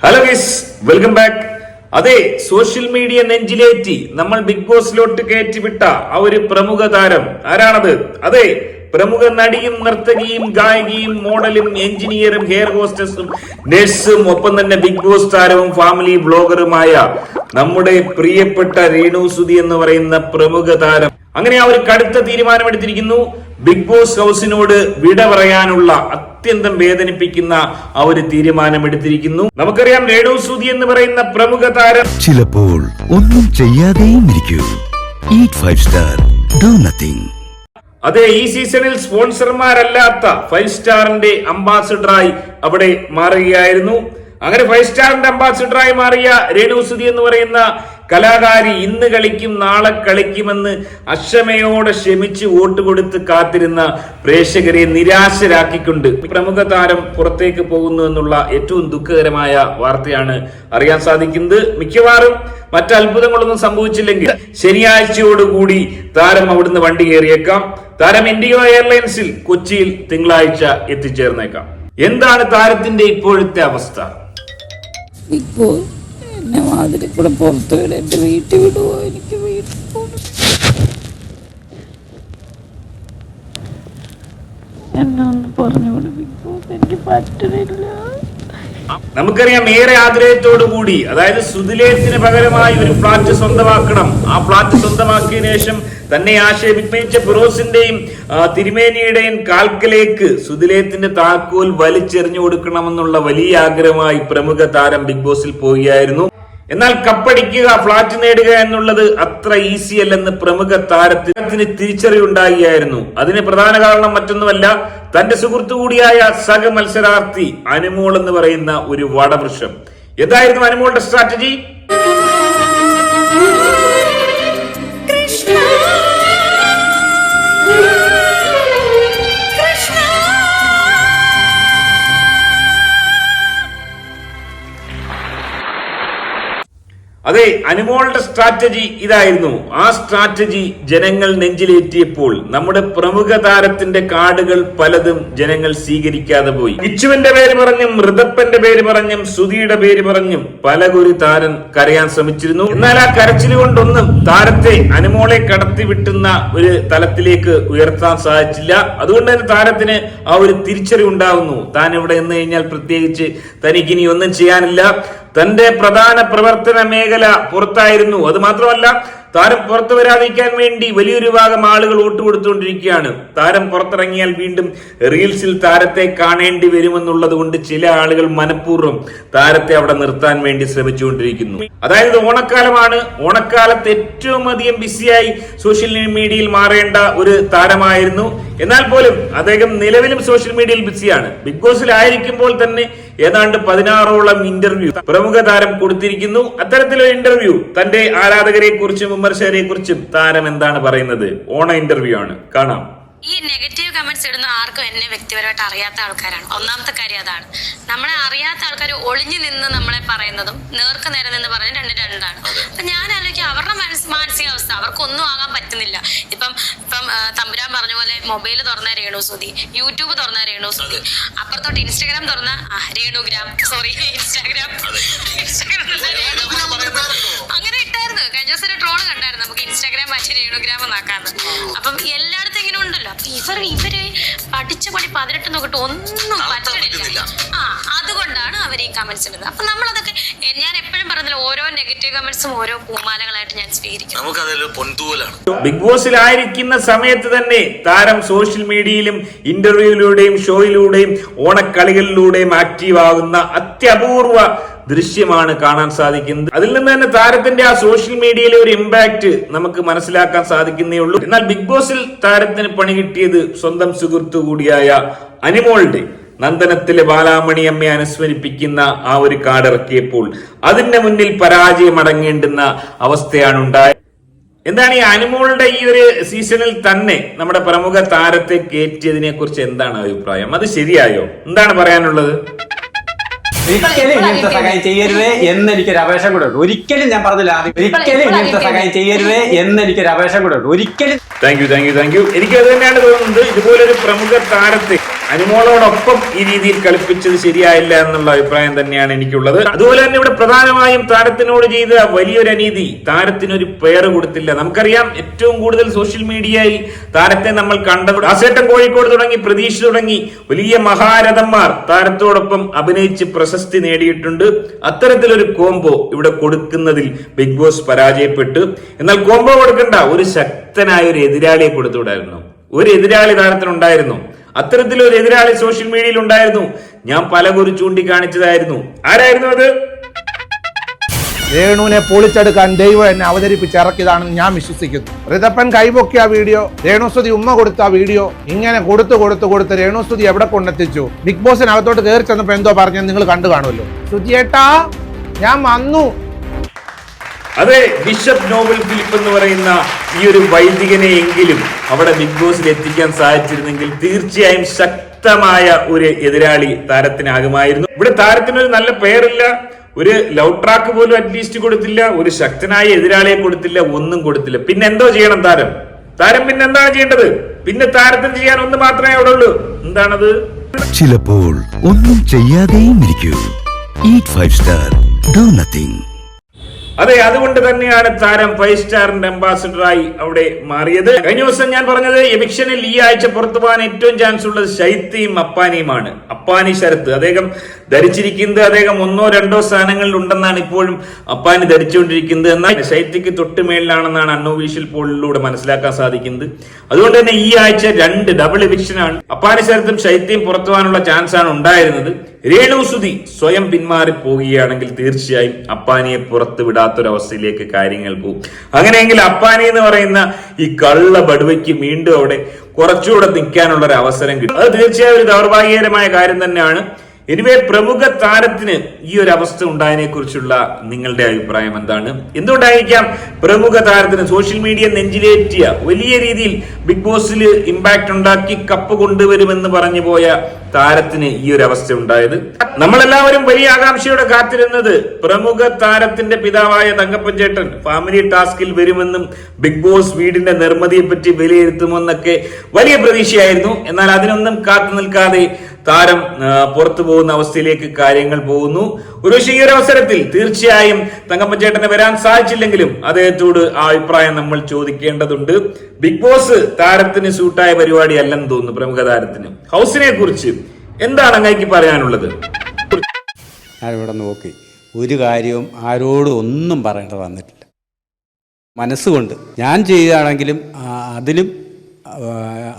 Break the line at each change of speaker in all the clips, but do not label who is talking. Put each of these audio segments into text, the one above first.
Hello guys welcome back അതെ social media നെഞ്ചിലേറ്റി നമ്മൾ ബിഗ് ബോസിലോട്ട് കയറ്റിവിട്ട ആ ഒരു പ്രമുഖ താരം ആരാണത്? അതെ പ്രമുഖ നടിയും നർത്തകിയും ഗായികയും മോഡലും എഞ്ചിനീയറും ഹെയർ ഹോസ്റ്റസും നഴ്സും ഒപ്പം തന്നെ ബിഗ് ബോസ് താരവും ഫാമിലി ബ്ലോഗറുമായ നമ്മുടെ പ്രിയപ്പെട്ട രേണു സുധി എന്ന് പറയുന്ന പ്രമുഖ താരം. അങ്ങനെ ആ ഒരു കടുത്ത തീരുമാനമെടുത്തിരിക്കുന്നു. ബിഗ് ബോസ് ഹൗസിനോട് വിട പറയാനുള്ള അത്യന്തം വേദനിപ്പിക്കുന്ന ആ ഒരു തീരുമാനമെടുത്തിരിക്കുന്നു. നമുക്കറിയാം രേണു സൂതി എന്ന് പറയുന്ന പ്രമുഖ താരം.
ചിലപ്പോൾ ഒന്നും ചെയ്യാതെയും ഇരിക്കൂ. ഫൈവ് സ്റ്റാർ ഡു നത്തിങ്
അതെ ഈ സീസണിൽ സ്പോൺസർമാരല്ലാത്ത ഫൈവ് സ്റ്റാറിന്റെ അംബാസിഡറായി അവിടെ മാറുകയായിരുന്നു. അങ്ങനെ ഫൈവ് സ്റ്റാറിന്റെ അംബാസിഡറായി മാറിയ രേണു സുധി എന്ന് പറയുന്ന കലാകാരി ഇന്ന് കളിക്കും നാളെ കളിക്കുമെന്ന് അക്ഷമയോടെ ക്ഷമിച്ച് വോട്ട് കൊടുത്ത് കാത്തിരുന്ന പ്രേക്ഷകരെ നിരാശരാക്കിക്കൊണ്ട് പ്രമുഖ താരം പുറത്തേക്ക് പോകുന്നു എന്നുള്ള ഏറ്റവും ദുഃഖകരമായ വാർത്തയാണ് അറിയാൻ സാധിക്കുന്നത്. മിക്കവാറും മറ്റ് അത്ഭുതങ്ങളൊന്നും സംഭവിച്ചില്ലെങ്കിൽ ശനിയാഴ്ചയോടുകൂടി താരം അവിടുന്ന് വണ്ടി കയറിയേക്കാം. താരം ഇൻഡിഗോ എയർലൈൻസിൽ കൊച്ചിയിൽ തിങ്കളാഴ്ച എത്തിച്ചേർന്നേക്കാം. എന്താണ് താരത്തിന്റെ ഇപ്പോഴത്തെ അവസ്ഥ?
ബോസ് എന്നെ മാതിരി കൂടെ പുറത്തു വിടും എന്റെ വീട്ടിൽ വിടുവോ? എനിക്ക് വീട്ടിൽ എന്നെ ഒന്ന് പറഞ്ഞു വിടും ബിഗ് ബോസ് എനിക്ക് പറ്റണില്ല
നമുക്കറിയാം ഏറെ ആഗ്രഹത്തോടു കൂടി അതായത് സുതിലേത്തിന് പകരമായി ഒരു ഫ്ലാറ്റ് സ്വന്തമാക്കണം. ആ ഫ്ലാറ്റ് സ്വന്തമാക്കിയ ശേഷം തന്നെ ആശയപിച്ച ഫിറോസിന്റെയും തിരുമേനിയുടെയും കാൽക്കലേക്ക് സുതിലേത്തിന്റെ താക്കോൽ വലിച്ചെറിഞ്ഞു കൊടുക്കണമെന്നുള്ള വലിയ ആഗ്രഹമായി പ്രമുഖ താരം ബിഗ് ബോസിൽ പോവുകയായിരുന്നു. എന്നാൽ കപ്പടിക്കുക ഫ്ളാറ്റ് നേടുക എന്നുള്ളത് അത്ര ഈസി അല്ലെന്ന് പ്രമുഖ താരത്തിന് തിരിച്ചറിവുണ്ടായിരുന്നു അതിന് പ്രധാന കാരണം മറ്റൊന്നുമല്ല തന്റെ സുഹൃത്തു കൂടിയായ സഹ മത്സരാർത്ഥി അനുമോൾ എന്ന് പറയുന്ന ഒരു വടവൃക്ഷം. എന്തായിരുന്നു അനുമോളുടെ സ്ട്രാറ്റജി അതെ അനുമോളുടെ സ്ട്രാറ്റജി ഇതായിരുന്നു. ആ സ്ട്രാറ്റജി ജനങ്ങൾ നെഞ്ചിലേറ്റിയപ്പോൾ നമ്മുടെ പ്രമുഖ താരത്തിന്റെ കാർഡുകൾ പലതും ജനങ്ങൾ സ്വീകരിക്കാതെ പോയി. ഇച്ചുവിന്റെ പേര് പറഞ്ഞും ഋതപ്പന്റെ പേര് പറഞ്ഞും സുധിയുടെ പേര് പറഞ്ഞും പലകുറി താരം കരയാൻ ശ്രമിച്ചിരുന്നു. എന്നാൽ ആ കരച്ചിലുകൊണ്ടൊന്നും താരത്തെ അനുമോളെ കടത്തി വിട്ടുന്ന ഒരു തലത്തിലേക്ക് ഉയർത്താൻ സാധിച്ചില്ല. അതുകൊണ്ട് തന്നെ താരത്തിന് ആ ഒരു തിരിച്ചറിവുണ്ടാകുന്നു താൻ ഇവിടെ എന്ന് കഴിഞ്ഞാൽ പ്രത്യേകിച്ച് തനിക്കിനി ഒന്നും ചെയ്യാനില്ല. തന്റെ പ്രധാന പ്രവർത്തന മേഖല പുറത്തായിരുന്നു. അത് മാത്രമല്ല താരം പുറത്തു വരാതിരിക്കാൻ വേണ്ടി വലിയൊരു ഭാഗം ആളുകൾ വോട്ട് കൊടുത്തുകൊണ്ടിരിക്കുകയാണ്. താരം പുറത്തിറങ്ങിയാൽ വീണ്ടും റീൽസിൽ താരത്തെ കാണേണ്ടി വരുമെന്നുള്ളത് കൊണ്ട് ചില ആളുകൾ മനഃപൂർവം താരത്തെ അവിടെ നിർത്താൻ വേണ്ടി ശ്രമിച്ചുകൊണ്ടിരിക്കുന്നു. അതായത് ഓണക്കാലമാണ്. ഓണക്കാലത്ത് ഏറ്റവും അധികം ബിസിയായി സോഷ്യൽ മീഡിയയിൽ മാറേണ്ട ഒരു താരമായിരുന്നു എന്നാൽ പോലും അദ്ദേഹം നിലവിലും സോഷ്യൽ മീഡിയയിൽ ബിസിയാണ്. ബിഗ് ബോസിൽ ആയിരിക്കുമ്പോൾ തന്നെ ഏതാണ്ട് പതിനാറോളം ഇന്റർവ്യൂ പ്രമുഖ താരം കൊടുത്തിരിക്കുന്നു. അത്തരത്തിലൊരു ഇന്റർവ്യൂ തന്റെ ആരാധകരെ കുറിച്ചും വിമർശകരെ കുറിച്ചും താരം എന്താണ് പറയുന്നത്? ഓണ ഇന്റർവ്യൂ ആണ്. കാണാം.
ഈ നെഗറ്റീവ് കമന്റ്സ് ഇടുന്ന ആർക്കും എന്നെ വ്യക്തിപരമായിട്ട് അറിയാത്ത ആൾക്കാരാണ്. ഒന്നാമത്തെ കാര്യം അതാണ്. നമ്മളെ അറിയാത്ത ആൾക്കാർ ഒളിഞ്ഞു നിന്ന് നമ്മളെ പറയുന്നതും നേർക്ക് നേരെ നിന്ന് പറയുന്നത് രണ്ട് രണ്ടാണ്. അപ്പൊ ഞാൻ ആലോചിക്കും അവരുടെ മനസ് മാനസികാവസ്ഥ. അവർക്കൊന്നും ആകാൻ പറ്റുന്നില്ല. ഇപ്പം ഇപ്പം തമ്പുരാൻ പറഞ്ഞ പോലെ മൊബൈൽ തുറന്ന രേണു സുതി യൂട്യൂബ് തുറന്ന രേണു സുതി അപ്പുറത്തോട്ട് ഇൻസ്റ്റാഗ്രാം തുറന്ന രേണുഗ്രാം സോറി ഇൻസ്റ്റാഗ്രാം. ഇൻസ്റ്റാഗ്രാം കഴിഞ്ഞ ദിവസം ഒരു ട്രോൾ കണ്ടായിരുന്നു. നമുക്ക് ഇൻസ്റ്റാഗ്രാം മാറ്റി രേണുഗ്രാം എന്നാക്കാന്ന്. അപ്പം എല്ലായിടത്തും ഇങ്ങനെ ഉണ്ടല്ലോ. അപ്പൊ ഇവർ ഇവർ പഠിച്ച പണി പതിനെട്ട് നോക്കിട്ട് ഒന്നും പറ്റണില്ല. ആ അതുകൊണ്ടാണ് അവർ ഈ കമന്റ്സ് ഇടുന്നത്. അപ്പൊ നമ്മളതൊക്കെ ഞാൻ എപ്പോഴും പറഞ്ഞില്ല ഓരോ നെഗറ്റീവ് കമന്റ്സും ഓരോ പൂമാലകളായിട്ട് ഞാൻ സ്വീകരിക്കും.
നമുക്കതൊരു പൊൻതൂവലാണ്.
ബിഗ് ബോസിലായിരിക്കുന്ന സമയത്ത് തന്നെ താരം സോഷ്യൽ മീഡിയയിലും ഇന്റർവ്യൂയിലൂടെയും ഷോയിലൂടെയും ഓണക്കളികളിലൂടെയും ആക്റ്റീവ് ആകുന്ന അത്യപൂർവ ദൃശ്യമാണ് കാണാൻ സാധിക്കുന്നത്. അതിൽ നിന്ന് തന്നെ താരത്തിന്റെ ആ സോഷ്യൽ മീഡിയയിലെ ഒരു ഇമ്പാക്ട് നമുക്ക് മനസ്സിലാക്കാൻ സാധിക്കുന്നേ ഉള്ളൂ. എന്നാൽ ബിഗ് ബോസിൽ താരത്തിന് പണി കിട്ടിയത് സ്വന്തം സുഹൃത്തു കൂടിയായ അനിമോളുടെ നന്ദനത്തിലെ ബാലാമണി അമ്മയെ അനുസ്മരിപ്പിക്കുന്ന ആ ഒരു കാർഡ് ഇറക്കിയപ്പോൾ അതിന്റെ മുന്നിൽ പരാജയം അടങ്ങേണ്ടുന്ന അവസ്ഥയാണ് ഉണ്ടായത്. എന്താണ് ഈ അനുമോളുടെ ഈ ഒരു സീസണിൽ തന്നെ നമ്മുടെ പ്രമുഖ താരത്തെ കയറ്റിയതിനെ കുറിച്ച് എന്താണ് അഭിപ്രായം? അത് ശരിയായോ? എന്താണ് പറയാനുള്ളത്?
ഒരിക്കലും ഇങ്ങനത്തെ സഹായം ചെയ്യരുത് എന്ന് എനിക്കൊരു അപേക്ഷ കൂടെ ഉണ്ട് ഒരിക്കലും ഞാൻ പറഞ്ഞില്ല ആദ്യം ഒരിക്കലും ഇങ്ങനത്തെ സഹായം ചെയ്യരുത് എന്ന് എനിക്കൊരു അപേക്ഷ കൂടെ ഉണ്ട് ഒരിക്കലും
thank you thank you thank you എനിക്ക് അത് തന്നെയാണ് തോന്നുന്നത്. ഇതുപോലൊരു പ്രമുഖ താരത്തെ അനുമോളോടൊപ്പം ഈ രീതിയിൽ കളിപ്പിച്ചത് ശരിയായില്ല എന്നുള്ള അഭിപ്രായം തന്നെയാണ് എനിക്കുള്ളത്. അതുപോലെ തന്നെ ഇവിടെ പ്രധാനമായും താരത്തിനോട് ചെയ്ത വലിയൊരു അനീതി താരത്തിനൊരു പേര് കൊടുത്തില്ല. നമുക്കറിയാം ഏറ്റവും കൂടുതൽ സോഷ്യൽ മീഡിയയിൽ താരത്തെ നമ്മൾ കണ്ടത് ദാസേട്ടൻ കോഴിക്കോട് തുടങ്ങി പ്രതീക്ഷ തുടങ്ങി വലിയ മഹാരഥന്മാർ താരത്തോടൊപ്പം അഭിനയിച്ച് പ്രശസ്തി നേടിയിട്ടുണ്ട്. അത്തരത്തിലൊരു കോംബോ ഇവിടെ കൊടുക്കുന്നതിൽ ബിഗ് ബോസ് പരാജയപ്പെട്ടു. എന്നാൽ കോംബോ കൊടുക്കണ്ട ഒരു ശക്തനായ ഒരു എതിരാളിയെ കൊടുത്തുവിടായിരുന്നു. ഒരു എതിരാളി താരത്തിനുണ്ടായിരുന്നു അത്തരത്തിലൊരു എതിരാളി സോഷ്യൽ മീഡിയയിൽ ഉണ്ടായിരുന്നു. ഞാൻ പല കുറി ചൂണ്ടിക്കാണിച്ചതായിരുന്നു. ആരായിരുന്നു അത്?
രേണുവിനെ പൊളിച്ചെടുക്കാൻ ദൈവം എന്നെ അവതരിപ്പിച്ച് ഇറക്കിയതാണെന്ന് ഞാൻ വിശ്വസിക്കുന്നു. ഋതപ്പൻ കൈപൊക്കിയ വീഡിയോ രേണുസ്തുതി ഉമ്മ കൊടുത്ത വീഡിയോ ഇങ്ങനെ കൊടുത്തു കൊടുത്തു കൊടുത്ത് രേണുസ്തുതി എവിടെ കൊണ്ടെത്തിച്ചു? ബിഗ് ബോസിനകത്തോട്ട് കയറി ചെന്നപ്പോ എന്തോ പറഞ്ഞു നിങ്ങൾ കണ്ടു കാണുമല്ലോ. സുജിയേട്ടാ ഞാൻ വന്നു.
അതെ ബിഷപ്പ് നോബൽ ഫിലിപ്പ് എന്ന് പറയുന്ന ഈ ഒരു വൈദികനെ എങ്കിലും അവിടെ ബിഗ് ബോസിൽ എത്തിക്കാൻ സാധിച്ചിരുന്നെങ്കിൽ തീർച്ചയായും ശക്തമായ ഒരു എതിരാളി താരത്തിനാകുമായിരുന്നു. ഇവിടെ താരത്തിന് ഒരു നല്ല പേരില്ല. ഒരു ലവ് ട്രാക്ക് പോലും അറ്റ്ലീസ്റ്റ് കൊടുത്തില്ല. ഒരു ശക്തനായ എതിരാളിയെ കൊടുത്തില്ല. ഒന്നും കൊടുത്തില്ല. പിന്നെ എന്തോ ചെയ്യണം താരം? താരം പിന്നെ എന്താണ് ചെയ്യേണ്ടത്? പിന്നെ താരത്തിന് ചെയ്യാൻ ഒന്ന് മാത്രമേ അവിടെ ഉള്ളൂ. എന്താണത്?
ചിലപ്പോൾ ഒന്നും ചെയ്യാതെയും ഇരിക്കൂ. Eat five star do nothing
അതെ അതുകൊണ്ട് തന്നെയാണ് താരം ഫൈവ് സ്റ്റാറിന്റെ അംബാസിഡറായി അവിടെ മാറിയത്. കഴിഞ്ഞ ദിവസം ഞാൻ പറഞ്ഞത് എവിക്ഷനിൽ ഈ ആഴ്ച പുറത്തു പോകാൻ ഏറ്റവും ചാൻസ് ഉള്ളത് ശൈത്യയും അപ്പാനിയുമാണ്. അപ്പാനി ശരത്ത് അദ്ദേഹം ധരിച്ചിരിക്കുന്നത് അദ്ദേഹം ഒന്നോ രണ്ടോ സ്ഥാനങ്ങളിൽ ഉണ്ടെന്നാണ് ഇപ്പോഴും അപ്പാനി ധരിച്ചുകൊണ്ടിരിക്കുന്നത്. എന്നാൽ ശൈത്യക്ക് തൊട്ട് മേളിലാണെന്നാണ് അൺഒഫീഷ്യൽ പോളിലൂടെ മനസ്സിലാക്കാൻ സാധിക്കുന്നത്. അതുകൊണ്ട് തന്നെ ഈ ആഴ്ച രണ്ട് ഡബിൾ എവിക്ഷനാണ് അപ്പാനി ശരത്തും ശൈത്യയും പുറത്തു പോകാനുള്ള ചാൻസ് ആണ് ഉണ്ടായിരുന്നത്. രേണുസുതി സ്വയം പിന്മാറി പോവുകയാണെങ്കിൽ തീർച്ചയായും അപ്പാനിയെ പുറത്ത് വിടാത്തൊരവസ്ഥയിലേക്ക് കാര്യങ്ങൾ പോകും അങ്ങനെയെങ്കിൽ അപ്പാനി എന്ന് പറയുന്ന ഈ കള്ള ബടുവയ്ക്ക് വീണ്ടും അവിടെ കുറച്ചുകൂടെ നിൽക്കാനുള്ള ഒരു അവസരം കിട്ടും. അത് തീർച്ചയായും ഒരു ദൗർഭാഗ്യകരമായ കാര്യം തന്നെയാണ്. എനിവേ പ്രമുഖ താരത്തിന് ഈ ഒരു അവസ്ഥ ഉണ്ടായതിനെ കുറിച്ചുള്ള നിങ്ങളുടെ അഭിപ്രായം എന്താണ്? എന്തുകൊണ്ടായിരിക്കാം പ്രമുഖ താരത്തിന് സോഷ്യൽ മീഡിയ നെഞ്ചിലേറ്റിയ വലിയ രീതിയിൽ ബിഗ് ബോസിൽ ഇമ്പാക്ട് ഉണ്ടാക്കി കപ്പ് കൊണ്ടുവരുമെന്ന് പറഞ്ഞു പോയ താരത്തിന് ഈ ഒരു അവസ്ഥ ഉണ്ടായത്? നമ്മളെല്ലാവരും വലിയ ആകാംക്ഷയോടെ കാത്തിരുന്നത് പ്രമുഖ താരത്തിന്റെ പിതാവായ തങ്കപ്പൻ ചേട്ടൻ ഫാമിലി ടാസ്കിൽ വരുമെന്നും ബിഗ് ബോസ് വീടിന്റെ നിർമ്മിതിയെ പറ്റി വിലയിരുത്തുമെന്നൊക്കെ വലിയ പ്രതീക്ഷയായിരുന്നു. എന്നാൽ അതിനൊന്നും കാത്തു നിൽക്കാതെ താരം പുറത്തു പോകുന്ന അവസ്ഥയിലേക്ക് കാര്യങ്ങൾ പോകുന്നു. ഒരു പക്ഷേ ഈ ഒരു അവസരത്തിൽ തീർച്ചയായും തങ്കമ്മ ചേട്ടന് വരാൻ സാധിച്ചില്ലെങ്കിലും അദ്ദേഹത്തോട് ആ അഭിപ്രായം നമ്മൾ ചോദിക്കേണ്ടതുണ്ട്. ബിഗ് ബോസ് താരത്തിന് സൂട്ടായ പരിപാടി അല്ലെന്ന് തോന്നുന്നു പ്രമുഖ താരത്തിന്. ഹൗസിനെ കുറിച്ച് എന്താണ് അങ്ങേക്ക് പറയാനുള്ളത്?
ഞാനിവിടെ നോക്കി ഒരു കാര്യവും ആരോടും ഒന്നും പറയേണ്ട വന്നിട്ടില്ല. മനസ്സുകൊണ്ട് ഞാൻ ചെയ്യുകയാണെങ്കിലും അതിലും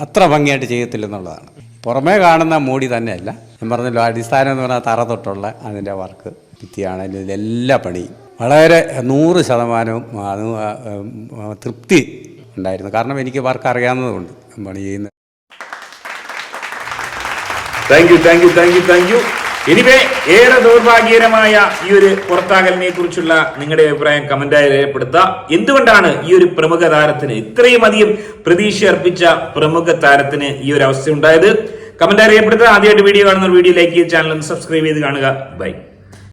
അത്ര ഭംഗിയായിട്ട് ചെയ്യത്തില്ലെന്നുള്ളതാണ്. പുറമേ കാണുന്ന മൂടി തന്നെയല്ല. ഞാൻ പറഞ്ഞല്ലോ അടിസ്ഥാനം എന്ന് പറഞ്ഞാൽ തറ തൊട്ടുള്ള അതിന്റെ വർക്ക് ഭിത്തിയാണെങ്കിലും ഇതിലെല്ലാ പണിയും. വളരെ നൂറ് ശതമാനവും അത് തൃപ്തി ഉണ്ടായിരുന്നു. കാരണം എനിക്ക് വർക്ക് അറിയാവുന്നതുകൊണ്ട് പണി ചെയ്യുന്നത്.
Thank you thank you thank you thank you anyway ഏറെ ദൗർഭാഗ്യകരമായ ഈ ഒരു പുറത്താകലിനെ കുറിച്ചുള്ള നിങ്ങളുടെ അഭിപ്രായം കമന്റായി രേഖപ്പെടുത്തുക. എന്തുകൊണ്ടാണ് ഈ ഒരു പ്രമുഖ താരത്തിന് ഇത്രയും അധികം പ്രതീക്ഷ അർപ്പിച്ച പ്രമുഖ താരത്തിന് ഈ ഒരു അവസ്ഥ ഉണ്ടായത്? കമന്റായി രേഖപ്പെടുത്തുക. ആദ്യമായിട്ട് വീഡിയോ കാണുന്ന വീഡിയോ ലൈക്ക് ചെയ്ത് ചാനൽ സബ്സ്ക്രൈബ് ചെയ്ത് കാണുക. ബൈ